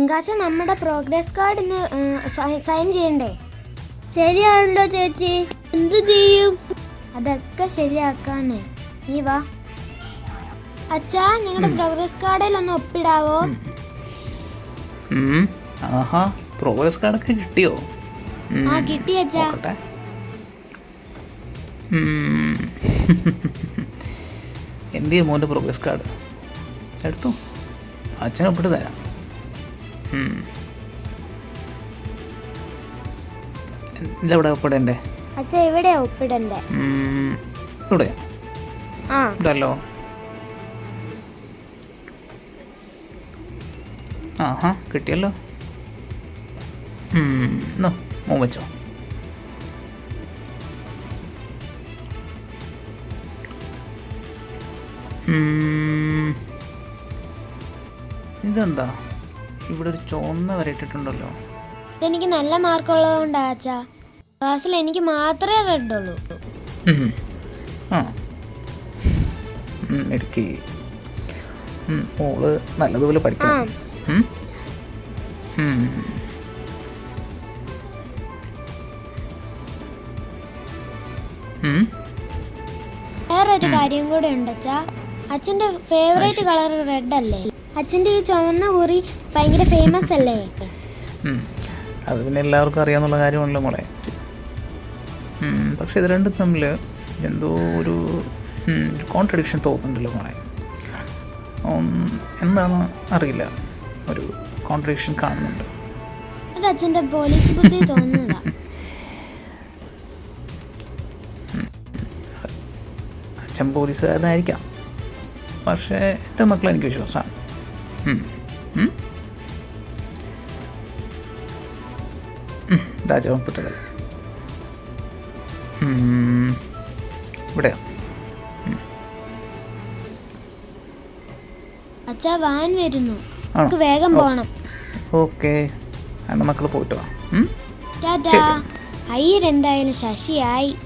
ചിങ്കാച്ച നമ്മുടെ progress card ഇന്ന് sign ചെയ്യണ്ടേ? ശരിയാണല്ലോ ചേച്ചി. എന്ത് ചെയ്യും? അതൊക്കെ ശരിയാക്കാന്നേ. നീ വാ. അച്ഛാ ഞങ്ങളുടെ പ്രോഗ്രസ് കാർഡിൽ ഒന്ന് ഒപ്പിടാവോ. ആഹാ പ്രോഗ്രസ് കാർഡൊക്കെ കിട്ടിയോ? ആ കിട്ടി അച്ഛാ. എന്ത് ചെയ്യും മോന്റെ പ്രോഗ്രസ് കാർഡ് എടുത്തു. അച്ഛൻ ഒപ്പിട്ട് തരാം. ഇതെവിടെ ഒപ്പിടണ്ടേ? അച്ഛാ ഇവിടെ ഒപ്പിടണ്ടേ. ഇവിടെ? ആ. ഇതല്ലോ ആഹാ കിട്ടിയല്ലോ. മോൻ വെച്ചോ. ഇതെന്താ? ഇവിടെ ഒരു ചോന്ന വരെ ഇട്ടിട്ടുണ്ടല്ലോ. ഇതെനിക്ക് നല്ല മാർക്ക് ഉള്ളതുകൊണ്ടാ അച്ഛാ. ക്ലാസ്സിൽ എനിക്ക് മാത്രമേ റെഡ് ഉള്ളൂ. ആ. എടുക്കി. മോൾ നല്ലതുപോലെ പഠിക്കാം പഠിക്കണം? വേറൊരു കാര്യം കൂടെ ഉണ്ട് അച്ഛാ അച്ഛന്റെ ഫേവറേറ്റ് കളർ റെഡ് അല്ലേ? അച്ഛന്റെ ഈ ചുവന്ന കുറി ഭയങ്കര ഫേമസ് അല്ലേ. അത് പിന്നെ എല്ലാവർക്കും അറിയാവുന്ന കാര്യമാണല്ലോ മോളെ. പക്ഷെ ഇത് രണ്ടും തമ്മിൽ എന്തോ ഒരു കോൺട്രഡിക്ഷൻ തോന്നുന്നുണ്ടല്ലോ മോളെ. എന്താണ് അറിയില്ല. ഒരു കോൺട്രഡിക്ഷൻ കാണുന്നുണ്ട്. അത് അച്ഛന്റെ പോലീസ് ബുദ്ധി തോന്നുന്നതാ. അച്ഛൻ പോലീസുകാരനായിരിക്കാം പക്ഷേ എന്റെ മക്കളെ എനിക്ക് വിശ്വാസമാണ്. ദാ ചുവപ്പിട്ടത് ഇവിടെയോ? അച്ഛാ വാൻ വരുന്നു. നമുക്ക് വേഗം പോണം. ഓക്കെ. മക്കൾ പോയിട്ട് വാ. അയ്യരെന്തായാലും ശശിയായി.